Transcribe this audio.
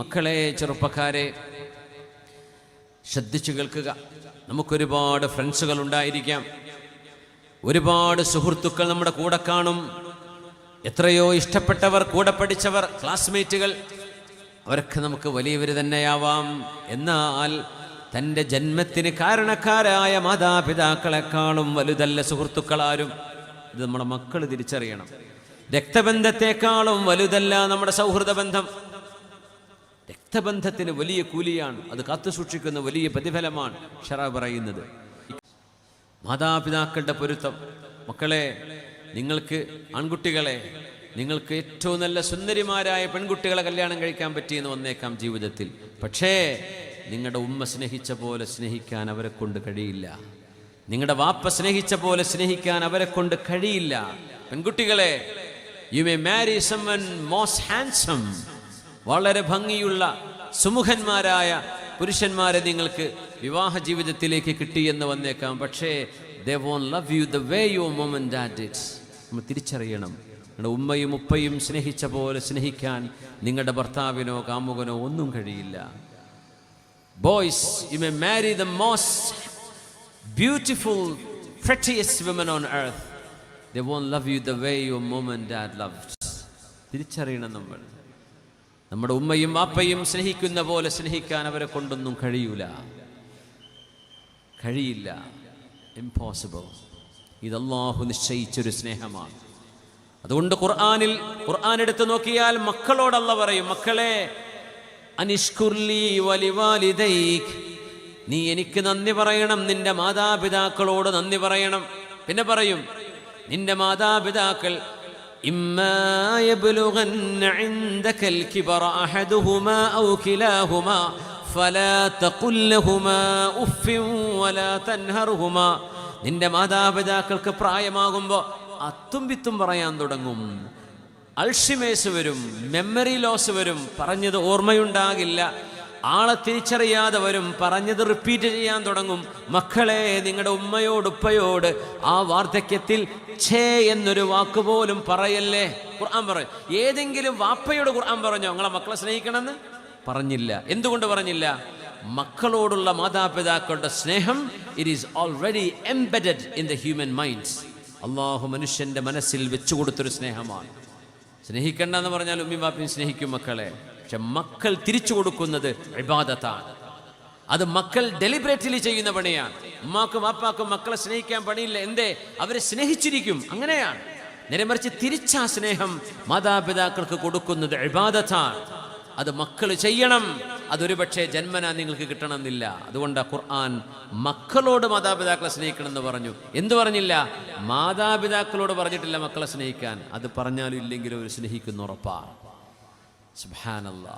മക്കളെ ചെറുപ്പക്കാരെ ശ്രദ്ധിച്ചു കേൾക്കുക. നമുക്കൊരുപാട് ഫ്രണ്ട്സുകൾ ഉണ്ടായിരിക്കാം. ഒരുപാട് സുഹൃത്തുക്കൾ നമ്മുടെ കൂടെ കാണും. എത്രയോ ഇഷ്ടപ്പെട്ടവർ കൂടെ പഠിച്ചവർ ക്ലാസ്മേറ്റുകൾ അവരൊക്കെ നമുക്ക് വലിയവർ തന്നെയാവാം. എന്നാൽ തന്റെ ജന്മത്തിന് കാരണക്കാരായ മാതാപിതാക്കളെക്കാളും വലുതല്ല സുഹൃത്തുക്കളാരും. ഇത് നമ്മുടെ മക്കൾ തിരിച്ചറിയണം. രക്തബന്ധത്തെക്കാളും വലുതല്ല നമ്മുടെ സൗഹൃദ ബന്ധം. രക്തബന്ധത്തിന് വലിയ കൂലിയാണ്. അത് കാത്തു സൂക്ഷിക്കുന്ന വലിയ പ്രതിഫലമാണ് ഷറ പറയുന്നത്. മാതാപിതാക്കളുടെ പൊരുത്തം. മക്കളെ നിങ്ങൾക്ക് ആൺകുട്ടികളെ നിങ്ങൾക്ക് ഏറ്റവും നല്ല സുന്ദരിമാരായ പെൺകുട്ടികളെ കല്യാണം കഴിക്കാൻ പറ്റിയെന്ന് വന്നേക്കാം ജീവിതത്തിൽ. പക്ഷേ നിങ്ങളുടെ ഉമ്മ സ്നേഹിച്ച പോലെ സ്നേഹിക്കാൻ അവരെ കൊണ്ട് കഴിയില്ല. നിങ്ങളുടെ വാപ്പ സ്നേഹിച്ച പോലെ സ്നേഹിക്കാൻ അവരെ കൊണ്ട് കഴിയില്ല. പെൺകുട്ടികളെ you may marry someone most handsome വളരെ ഭംഗിയുള്ള സുമുഖന്മാരായ പുരുഷന്മാരെ നിങ്ങൾക്ക് വിവാഹ ജീവിതത്തിലേക്ക് കിട്ടി എന്ന് വന്നേക്കാം. പക്ഷേ they won't love you the way you moment that it's നമ്മൾ തിരിച്ചറിയണം. നിങ്ങളുടെ ഉമ്മയും ഉപ്പയും സ്നേഹിച്ച പോലെ സ്നേഹിക്കാൻ നിങ്ങളുടെ ഭർത്താവിനോ കാമുകനോ ഒന്നും കഴിയില്ല. Boys you may marry the most beautiful prettiest women earth. They won't love you the way your mom and dad loved. തിരിച്ചറിയണം നമ്മൾ. നമ്മുടെ ഉമ്മയും വാപ്പയും സ്നേഹിക്കുന്ന പോലെ സ്നേഹിക്കാൻ അവരെ കൊണ്ടൊന്നും കഴിയൂല. കഴിയില്ല. ഇംപോസിബിൾ ഇത് അള്ളാഹു നിശ്ചയിച്ചൊരു സ്നേഹമാണ്. അതുകൊണ്ട് ഖുർആാനിൽ ഖുർആൻ എടുത്ത് നോക്കിയാൽ മക്കളോടല്ല പറയും മക്കളെ അനിഷ്കുർലി നീ എനിക്ക് നന്ദി പറയണം നിന്റെ മാതാപിതാക്കളോട് നന്ദി പറയണം. പിന്നെ പറയും നിന്റെ മാതാപിതാക്കൾ إما يبلغن عندك الكبر أحدهما أو كلاهما فلا تقل لهما أف ولا تنهرهما നിന്റെ മാതാപിതാക്കൾക്ക് പ്രായമാകുമ്പോൾ അത്തും വിത്തും പറയാൻ തുടങ്ങും അൾഷിമേസ് വരും മെമ്മറി ലോസ് വരും പറഞ്ഞത് ഓർമ്മയുണ്ടാകില്ല ആളെ തിരിച്ചറിയാതെ വരും. പറഞ്ഞത് റിപ്പീറ്റ് ചെയ്യാൻ തുടങ്ങും. മക്കളെ നിങ്ങളുടെ ഉമ്മയോട് ഉപ്പയോട് ആ വാർദ്ധക്യത്തിൽ ഛേ എന്നൊരു വാക്ക് പോലും പറയല്ലേ? ഖുർആൻ പറയും ഏതെങ്കിലും വാപ്പയോട് ഖുർആൻ പറഞ്ഞോ? നിങ്ങളെ മക്കളെ സ്നേഹിക്കണമെന്ന്? പറഞ്ഞില്ല. എന്തുകൊണ്ട് പറഞ്ഞില്ല? മക്കളോടുള്ള മാതാപിതാക്കളുടെ സ്നേഹം it is already embedded in the human minds Allahu മനുഷ്യന്റെ മനസ്സിൽ വെച്ചു കൊടുത്തൊരു സ്നേഹമാണ്. സ്നേഹിക്കണ്ട എന്ന് പറഞ്ഞാൽ ഉമ്മി വാപ്പയും സ്നേഹിക്കും മക്കളെ. പക്ഷെ മക്കൾ തിരിച്ചു കൊടുക്കുന്നത് വിവാദത്താണ് അത് മക്കൾ ഡെലിബറേറ്റ്ലി ചെയ്യുന്ന പണിയാണ്. ഉമ്മാക്കും അപ്പാക്കും മക്കളെ സ്നേഹിക്കാൻ പണിയില്ല. എന്തേ? അവരെ സ്നേഹിച്ചിരിക്കും. അങ്ങനെയാണ്. നേരെ മറിച്ച് തിരിച്ചാ സ്നേഹം മാതാപിതാക്കൾക്ക് കൊടുക്കുന്നത് ഇബാദത്താണ്. അത് മക്കൾ ചെയ്യണം. അതൊരു പക്ഷേ ജന്മന നിങ്ങൾക്ക് കിട്ടണമെന്നില്ല. അതുകൊണ്ട് ഖുർആൻ മക്കളോട് മാതാപിതാക്കളെ സ്നേഹിക്കണം എന്ന് പറഞ്ഞു. എന്തു പറഞ്ഞില്ല? മാതാപിതാക്കളോട് പറഞ്ഞിട്ടില്ല മക്കളെ സ്നേഹിക്കാൻ. അത് പറഞ്ഞാലും ഇല്ലെങ്കിലും അവർ സ്നേഹിക്കുന്ന ഉറപ്പാണ്. സുബാനല്ലാ